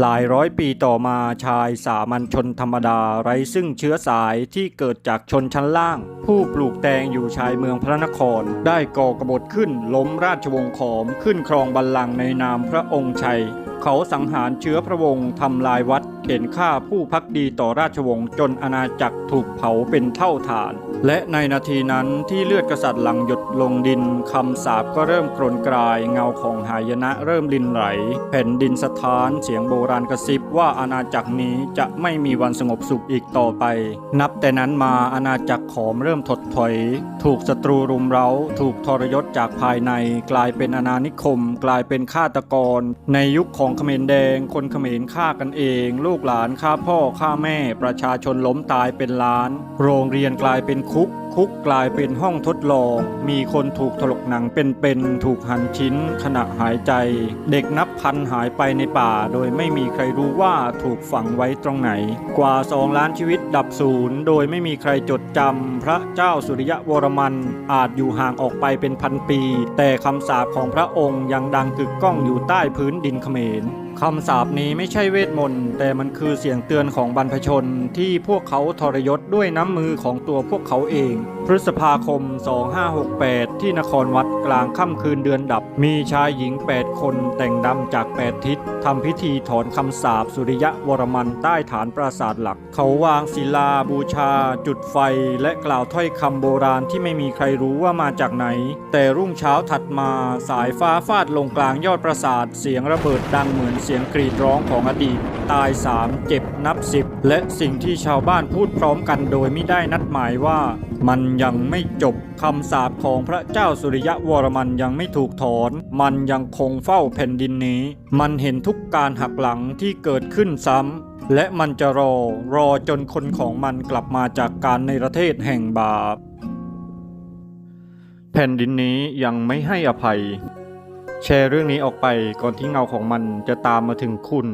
หลายร้อยปีต่อมาชายสามัญชนธรรมดาไร้ซึ่งเชื้อสายที่เกิดจากชนชั้นล่าง ผู้ปลูกแตงอยู่ชายเมืองพระนคร ได้ก่อกบฏขึ้นล้มราชวงศ์ขอมขึ้นครองบัลลังก์ในนามพระองค์ชัย เขาสังหารเชื้อพระวงศ์ทำลายวัดเข็นฆ่าผู้พักดีต่อราชวงศ์จนอาณาจักรถูกเผาเป็นเท่าฐาน และในนาทีนั้นที่เลือดกษัตริย์หลังหยดลงดินคำสาปก็เริ่มกรนกรายเงาของหายนะเริ่มลินไหล แผ่นดินสถานเสียงโบราณกระซิบว่าอาณาจักรนี้จะไม่มีวันสงบสุขอีกต่อไป นับแต่นั้นมาอาณาจักรขอมเริ่มถดถอย ถูกศัตรูรุมเร้า ถูกทรยศจากภายใน กลายเป็นอาณานิคม กลายเป็นฆาตกร ในยุคของเขมรแดงคนเขมรฆ่ากันเองลููกหลานฆ่าพ่อฆ่าแม่ ประชาชนล้มตายเป็นล้าน โรงเรียนกลายเป็นคุก คุกกลายเป็นห้องทดลอง มีคนถูกถลกหนังเป็นๆ ถูกหั่นชิ้นขณะหายใจ เด็กนับพันหายไปในป่า โดยไม่มีใครรู้ว่าถูกฝังไว้ตรงไหน กว่าสองล้านชีวิตดับศูนย์ โดยไม่มีใครจดจำพระเจ้าสุริยะวรมันอาจอยู่ห่างออกไปเป็นพันปี แต่คำสาปของพระองค์ยังดังกึกก้องอยู่ใต้พื้นดินเขมรคำสาปนี้ไม่ใช่เวทมนต์ แต่มันคือเสียงเตือนของบรรพชนที่พวกเขาทรยศด้วยน้ำมือของตัวพวกเขาเองพฤษภาคม 2568 ที่นครวัดกลางค่ำคืนเดือนดับ มีชายหญิง 8 คนแต่งดำจาก 8 ทิศทำพิธีถอนคำสาปสุริยะวรมันใต้ฐานปราสาทหลัก เขาวางศิลาบูชา จุดไฟ และกล่าวถ้อยคำโบราณที่ไม่มีใครรู้ว่ามาจากไหน แต่รุ่งเช้าถัดมาสายฟ้าฟาดลงกลางยอดปราสาท เสียงระเบิดดังเหมือนเสียงกรีดร้องของอดีต ตายสามเจ็บนับสิบและสิ่งที่ชาวบ้านพูดพร้อมกันโดยไม่ได้นัดหมายว่า มันยังไม่จบคำสาปของพระเจ้าสุริยะวรมันยังไม่ถูกถอน มันยังคงเฝ้าแผ่นดินนี้ มันเห็นทุกการหักหลังที่เกิดขึ้นซ้ำ และมันจะรอรอจนคนของมันกลับมาจากการในประเทศแห่งบาป แผ่นดินนี้ยังไม่ให้อภัย แชร์เรื่องนี้ออกไปก่อนที่เงาของมันจะตามมาถึงคุณ